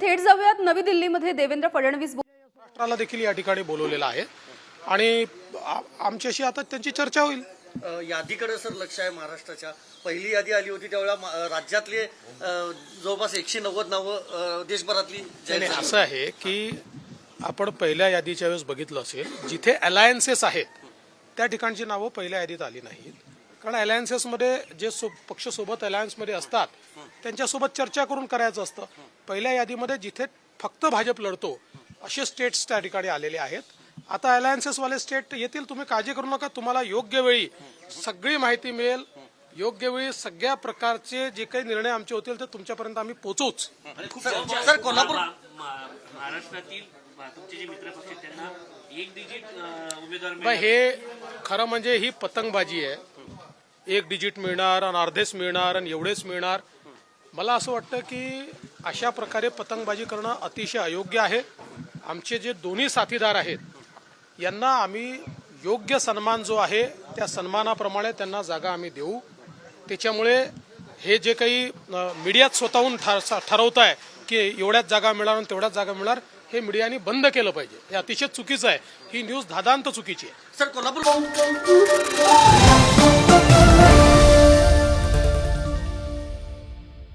थेट जाऊयात. नवी दिल्लीमध्ये देवेंद्र फडणवीस राष्ट्राला देखील या ठिकाणी बोलवलेलं आहे. आणि आमच्याशी आता त्यांची चर्चा होईल. यादीकडे सर लक्ष आहे महाराष्ट्राच्या. पहिली यादी आली होती त्यावेळेला राज्यातले जवळपास एकशे नव्वद नावं देशभरातली. असं आहे की आपण पहिल्या यादीच्या वेळेस बघितलं असेल जिथे अलायन्सेस आहेत त्या ठिकाणची नावं पहिल्या यादीत आली नाहीत. कारण अलायन्सेसमध्ये जे सो पक्षसोबत अलायन्समध्ये असतात त्यांच्यासोबत चर्चा करून करायचं असतं. पहिल्या यादीमध्ये जिथे फक्त भाजप लढतो असे स्टेट्स त्या ठिकाणी आलेले आहेत. आता अलायन्सेसवाले स्टेट येतील तुम्ही काळजी करू नका. तुम्हाला योग्य वेळी सगळी माहिती मिळेल. योग्य वेळी सगळ्या प्रकारचे जे काही निर्णय आमचे होतील ते तुमच्यापर्यंत आम्ही पोचवूच सर सर कोल्हापूर महाराष्ट्रातील मा- तुमचे जे मित्र पक्ष आहेत त्यांना एक डिजिट अं, उमेदवार बा मिळाला. हे खरं म्हणजे ही पतंगबाजी आहे. एक डिजिट मिळणार आणि अर्धेच मिळणार आणि एवढेच मिळणार. मला असं वाटतं की अशा प्रकारे पतंगबाजी करणं अतिशय अयोग्य आहे. आमचे जे दोन्ही साथीदार आहेत यांना आम्ही योग्य सन्मान जो आहे त्या सन्मानाप्रमाणे त्यांना जागा आम्ही देऊ. त्याच्यामुळे हे जे काही मीडियात स्वतःहून ठर ठरवत आहे की एवढ्याच जागा मिळणार आणि तेवढ्याच जागा मिळणार हे मीडियाने बंद केलं पाहिजे. हे अतिशय चुकीचं आहे. ही न्यूज धादांत चुकीची आहे. सर कोल्हापूर